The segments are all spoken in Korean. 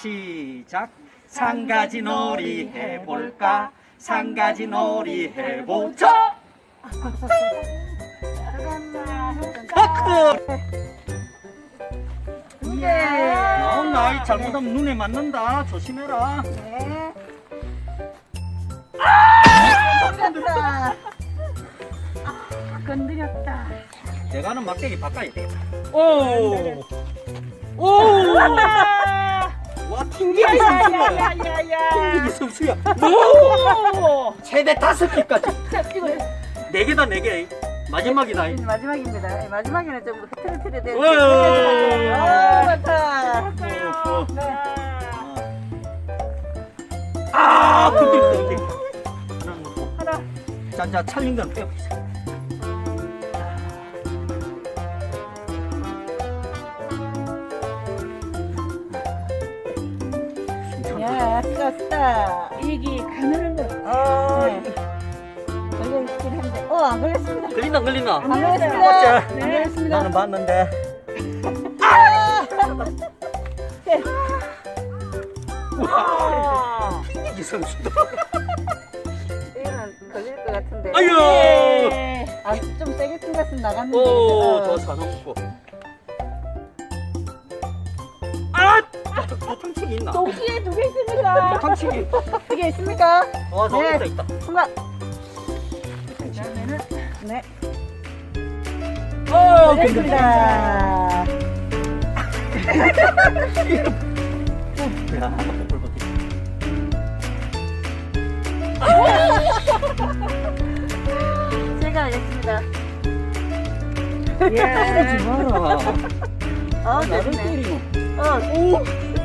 시작. 상가지 놀이 해볼까? 상가지 놀이 해보자. 예. 나온 나이 잘못하면 눈에 맞는다. 조심해라. 네. 건드렸다. 제가 하는 막대기 바꿔야 되겠다. 오. 오. 와 튕기기 선수야. 야야야야. 튕기기 선수야. 오. 최대 다섯 개까지. 자, 네 개다 네 개. 마지막이다. 이제 마지막입니다. 네, 마지막에는 좀 흐트러트려. 와. 아, 맞다. 어, 네. 아, 건드렸다. 하나 놓고. 하나. 자, 자, 찰린 건 빼보세 떴다. 여기 가늘은 거. 어, 네. 걸려있긴 한데. 어, 안 걸렸습니다. 걸린다, 걸린다. 안 걸렸습니다. 안 걸렸습니다. 나는 봤는데. 네. 와, 튕기기 선수다. 이거는 걸릴 것 같은데. 아유. 네. 아, 좀 세게 튕갔으면 나갔는데. 오, 어. 더 사놓고. 도탕치기 있나? 동시에 두 개 있습니다. 도탕치기. 그게 있습니까? 어, 저 네. 있다, 있다. 순간. 그러면은, 네. 어, 걸렸습니다. 야, 꿀벅이. 제가 알겠습니다. 하지 예. 마라. 어, 나를. 때리노. 어, 오!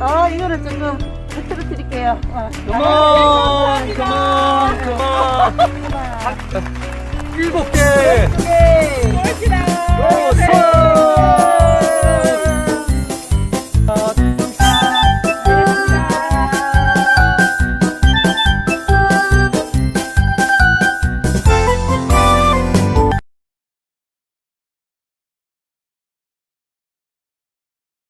어, 이거는 조금 흐트러 드릴게요. 어. 그만, 그만, 그만. 일곱 개. 멋지다.